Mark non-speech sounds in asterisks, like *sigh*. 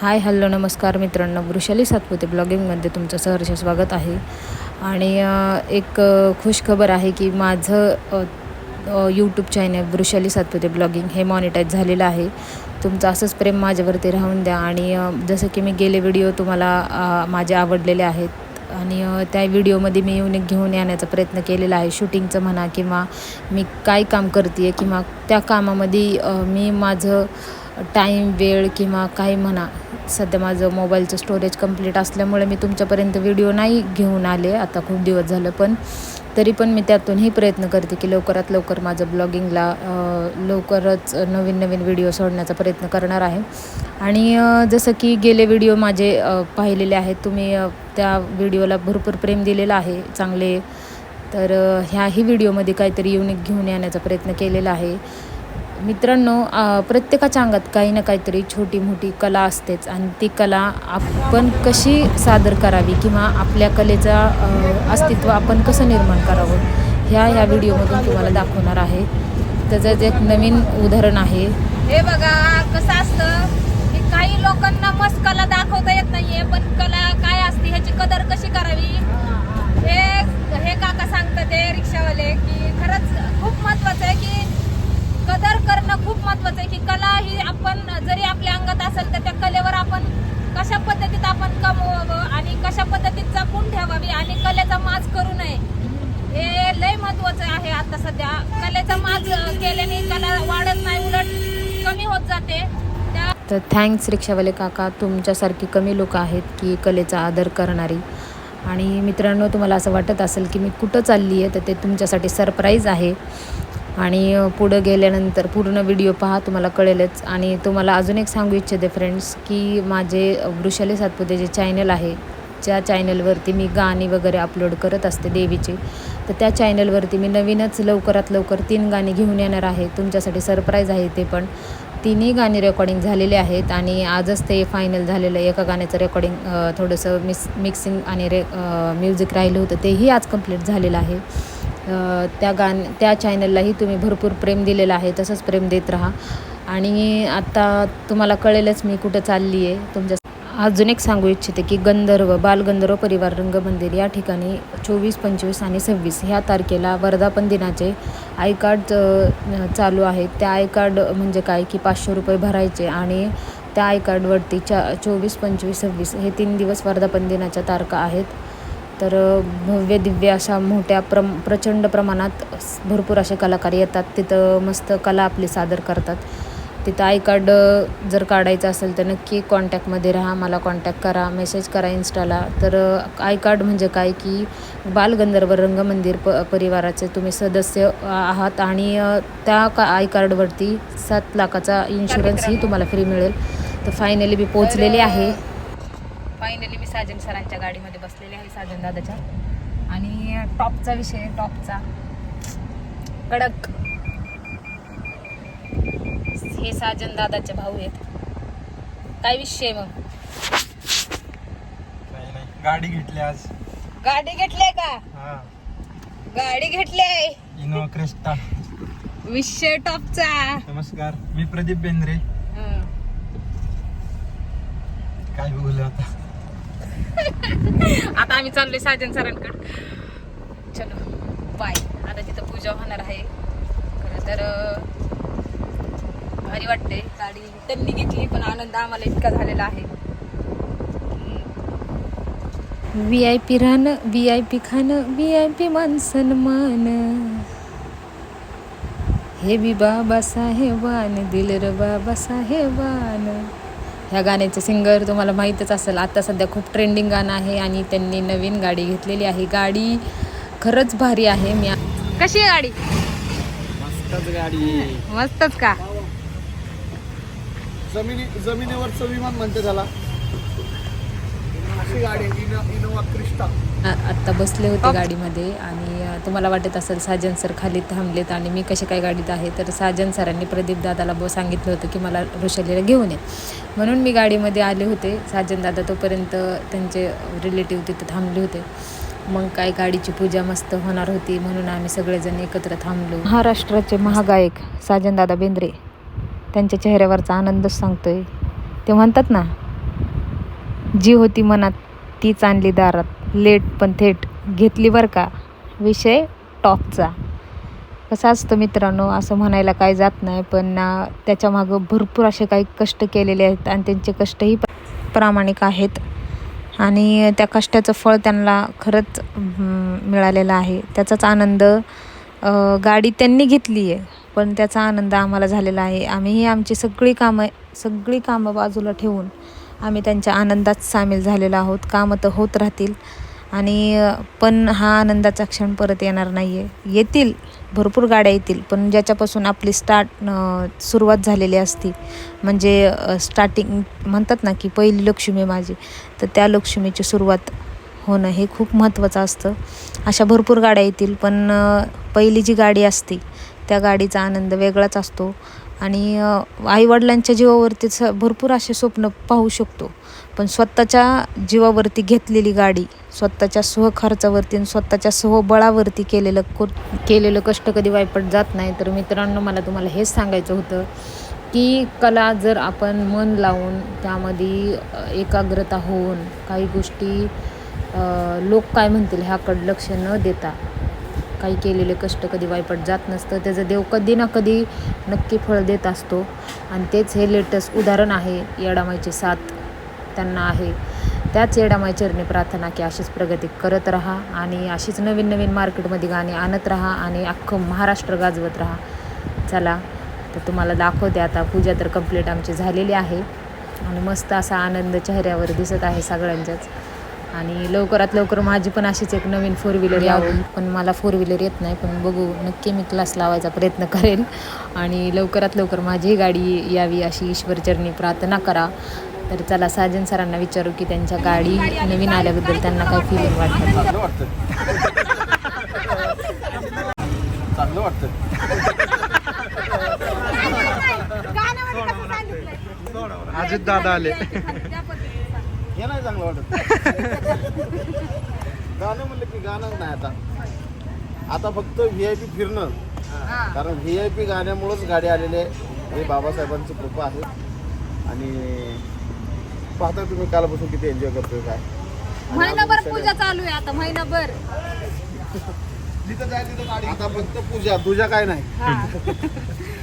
Hi hello नमस्कार मित्रांनो. वृषाली सातपुते ब्लॉगिंगमध्ये तुमचं सहर्ष स्वागत आहे. आणि एक खुश खबर आहे की माझं YouTube channel Vrushali Satpute blogging हे मॉनिटाईज झालेलं आहे. तुमचं असंच प्रेम माझ्यावरती राहून द्या. आणि जसं की मी गेले व्हिडिओ तुम्हाला माझे आवडलेले आहेत. आणि त्या व्हिडिओमध्ये मी युनिक घेऊन येण्याचा प्रयत्न केलेला आहे. शूटिंगचं म्हणा किंवा मी काय काम करते आहे किंवा त्या कामामध्ये मी माझं टाईम वेळ किंवा काही म्हणा. सध्या माझं मोबाईलचं स्टोरेज कंप्लीट असल्यामुळे मी तुमच्यापर्यंत व्हिडिओ नाही घेऊन आले. आता खूप दिवस झालं पण. तरी पण मी त्यातूनही प्रयत्न करते की लवकरात लवकर माझं ब्लॉगिंगला लवकरच नवीन नवीन व्हिडिओ सोडण्याचा प्रयत्न करणार आहे. आणि जसं की गेले व्हिडिओ माझे पाहिलेले आहेत. तुम्ही त्या व्हिडिओला भरपूर प्रेम दिलेलं आहे. चांगले. तर ह्याही व्हिडिओमध्ये काहीतरी युनिक घेऊन येण्याचा प्रयत्न केलेला आहे. मित्रांनो प्रत्येकाच्या अंगात काही ना काहीतरी छोटी मोठी कला असतेच आणि ती कला आपण कशी सादर करावी किंवा आपल्या कलेचा अस्तित्व आपण कसं निर्माण करावं ह्या ह्या व्हिडिओमधून तुम्हाला दाखवणार आहे. त्याचं एक नवीन उदाहरण आहे. हे बघा कसं असतं की काही लोकांना मस्त कला दाखवता येत नाहीये पण कला काय असते ह्याची कदर कशी करावी? हे हे काका सांगतात ते रिक्षावाले की खरंच खूप महत्वाचं आहे की कदर करणं खूप महत्वाचं आहे की कला ही आपण जरी आपल्या अंगात असेल तर त्या कलेवर आपण कशा पद्धतीत आपण कमवावं आणि कशा पद्धतीत जपून ठेवावी आणि कलेचा माज करू नये हे लय महत्वाचं आहे आता सध्या. कलेचा माज केल्याने कला वाढत नाही उलट कमी होत जाते. तर थँक्स रिक्षावाले काका तुमच्यासारखी कमी लोक आहेत की कलेचा आदर करणारी. आणि मित्रांनो तुम्हाला असं वाटत असेल की मी कुठं चालली आहे तर ते तुमच्यासाठी सरप्राईज आहे. आणि पुढं गेल्यानंतर पूर्ण व्हिडिओ पहा तुम्हाला कळेलच. आणि तुम्हाला अजून एक सांगू इच्छिते फ्रेंड्स की माझे वृषाली सातपुते जे चॅनल आहे ज्या चॅनलवरती मी गाणी वगैरे अपलोड करत असते देवीची. तर त्या चॅनलवरती मी नवीनच लवकरात लवकर तीन गाणी घेऊन येणार आहे. तुमच्यासाठी सरप्राईज आहे ते पण. तिन्ही गाणी रेकॉर्डिंग झालेले आहेत आणि आजच ते फायनल झालेलं आहे. एका गाण्याचं रेकॉर्डिंग थोडंसं मिस मिक्सिंग आणि रे म्युझिक राहिलं होतं तेही आज कंप्लीट झालेलं आहे. त्या गाण त्या चॅनललाही तुम्ही भरपूर प्रेम दिलेलं आहे तसंच प्रेम देत राहा. आणि आत्ता तुम्हाला कळेलच मी कुठं चालली आहे तुमच्या अजून एक सांगू इच्छिते की गंधर्व बालगंधर्व परिवार रंगमंदिर या ठिकाणी चोवीस पंचवीस आणि सव्वीस ह्या तारखेला वर्धापन दिनाचे आय कार्ड चालू आहेत त्या आय कार्ड म्हणजे काय की पाचशे रुपये भरायचे आणि त्या आय कार्डवरती चा चोवीस पंचवीस सव्वीस हे तीन दिवस वर्धापन दिनाच्या तारखा आहेत. तर भव्य दिव्य अशा मोठ्या प्रम प्रचंड प्रमाणात भरपूर असे कलाकार येतात. तिथं मस्त कला आपली सादर करतात. तिथं आय कार्ड जर काढायचं असेल तर नक्की कॉन्टॅक्टमध्ये राहा. मला कॉन्टॅक्ट करा. मेसेज करा इन्स्टाला. तर आय कार्ड म्हणजे काय? की बालगंधर्व रंगमंदिर प परिवाराचे तुम्ही सदस्य आहात आणि त्या का आय कार्डवरती सात लाखाचा इन्शुरन्सही तुम्हाला फ्री मिळेल. तर फायनली मी पोचलेली आहे. फायनली मी साजन सरांच्या गाडीमध्ये बसलेले आहे साजन दादाच्या. आणि टॉपचा विषय टॉपचा. कडक. हे साजन दादाचे भाऊ आहेत. काय विषय मग? गाडी घेतली आज. गाडी घेतलीये का? हा. गाडी घेतलीये इनोवा क्रेस्टा. विषय टॉपचा. नमस्कार. मी प्रदीप बेंद्रे. काय बोलू आता? आता आम्ही चाललोय साजन सरांकडे. चलो बाय आता तिथं पूजा होणार आहे. खरं तर भारी वाटते गाडी त्यांनी घेतली पण आनंद आम्हाला इतका झालेला आहे. व्ही आय पी राहणं व्ही आय पी खाणं व्ही आय पी मान सन्मान. हे बी बाबा साहेबान दिल र बाबा साहेबान ह्या गाण्याचे सिंगर तुम्हाला माहीतच असेल आता सध्या खूप ट्रेंडिंग गाणं आहे आणि त्यांनी नवीन गाडी घेतलेली आहे. गाडी खरंच भारी आहे. मी कशी आहे गाडी? मस्तच गाडी मस्तच का? जमिनी जमिनीवरचं विमान म्हणते त्याला. अशी गाडी आहे, इनो इनोवा क्रिस्टा. आ- आत्ता बसले होते गाडीमध्ये आणि तुम्हाला वाटत असेल साजन सर खाली थांबलेत आणि मी कशी काय गाडीत आहे तर साजन सरांनी प्रदीप दादाला ब सांगितलं होतं की मला ऋषालीला घेऊन ये. म्हणून मी गाडीमध्ये आले होते. साजन दादा तोपर्यंत त्यांचे रिलेटिव्ह तिथे थांबले होते. मग काय गाडीची पूजा मस्त होणार होती म्हणून आम्ही सगळेजण एकत्र थांबलो. महाराष्ट्राचे महागायक साजन दादा बेंद्रे त्यांच्या चेहऱ्यावरचा आनंदच सांगतोय. ते म्हणतात ना जी होती मनात तीच आणली दारात. लेट पण थेट घेतली बरं का? विषय टॉपचा. कसं असतं मित्रांनो असं म्हणायला काय जात नाही पण त्याच्यामागं भरपूर असे काही कष्ट केलेले आहेत आणि त्यांचे कष्टही प्रामाणिक आहेत. आणि त्या कष्टाचं फळ त्यांना खरंच मिळालेलं आहे. त्याचाच आनंद गाडी त्यांनी घेतली आहे पण त्याचा आनंद आम्हाला झालेला आहे. आम्हीही आमची सगळी कामं सगळी कामं बाजूला ठेवून आम्ही त्यांच्या आनंदात सामील झालेलो आहोत. कामं तर होत राहतील. आणि पण हा आनंदाचा क्षण परत येणार नाही आहे येतील. भरपूर गाड्या येतील. पण ज्याच्यापासून आपली स्टार्ट सुरुवात झालेली असती म्हणजे स्टार्टिंग म्हणतात ना की पहिली लक्ष्मी माझी तर त्या लक्ष्मीची सुरुवात होणं हे खूप महत्त्वाचं असतं. अशा भरपूर गाड्या येतील पण पहिली जी गाडी असते त्या गाडीचा आनंद वेगळाच असतो. आणि आईवडिलांच्या जीवावरती स भरपूर असे स्वप्न पाहू शकतो. पण स्वतःच्या जीवावरती घेतलेली गाडी स्वतःच्या सहखर्चावरती आणि स्वतःच्या सहबळावरती केलेलं को केलेलं कष्ट कधी वायपट जात नाही. तर मित्रांनो मला तुम्हाला हेच सांगायचं होतं की कला जर आपण मन लावून त्यामध्ये एकाग्रता होऊन काही गोष्टी लोक काय म्हणतील ह्याकडं लक्ष न देता काही केलेले कष्ट कधी वायपट जात नसतं. त्याचं देव कधी ना कधी नक्की फळ देत असतो. आणि तेच हे लेटेस्ट उदाहरण आहे येडामाईची साथ त्यांना आहे. त्याच येडामाई चरणी प्रार्थना की अशीच प्रगती करत राहा आणि अशीच नवीन नवीन मार्केटमध्ये गाणी आणत राहा आणि अख्खं महाराष्ट्र गाजवत राहा. चला तर तुम्हाला दाखवते आता पूजा तर कंप्लीट आमची झालेली आहे. आणि मस्त असा आनंद चेहऱ्यावर दिसत आहे सगळ्यांच्याच. आणि लवकरात लवकर माझी पण अशीच एक नवीन फोर व्हीलर यावी. पण मला फोर व्हीलर येत नाही पण बघू. नक्की मी क्लास लावायचा प्रयत्न करेल आणि लवकरात लवकर माझीही गाडी यावी अशी ईश्वरचरणी प्रार्थना करा. तर चला साजन सरांना विचारू की त्यांच्या गाडी नवीन आल्याबद्दल त्यांना काय फिलिंग वाटतं? अजित दादा आले. हे नाही चांगलं वाटत. *laughs* गाणं म्हणलं की गाणंच नाही आता. आता फक्त व्ही आय पी फिरणं. कारण व्ही आय पी गाण्यामुळंच गाडी आलेले हे बाबासाहेबांची कृपा आहे. आणि पाहता तुम्ही कालपासून किती एन्जॉय करतोय काय. महिनाभर पूजा चालू आहे आता महिनाभर. *laughs* सगळं- आता फक्त पूजा तुझ्या काय नाही. *laughs*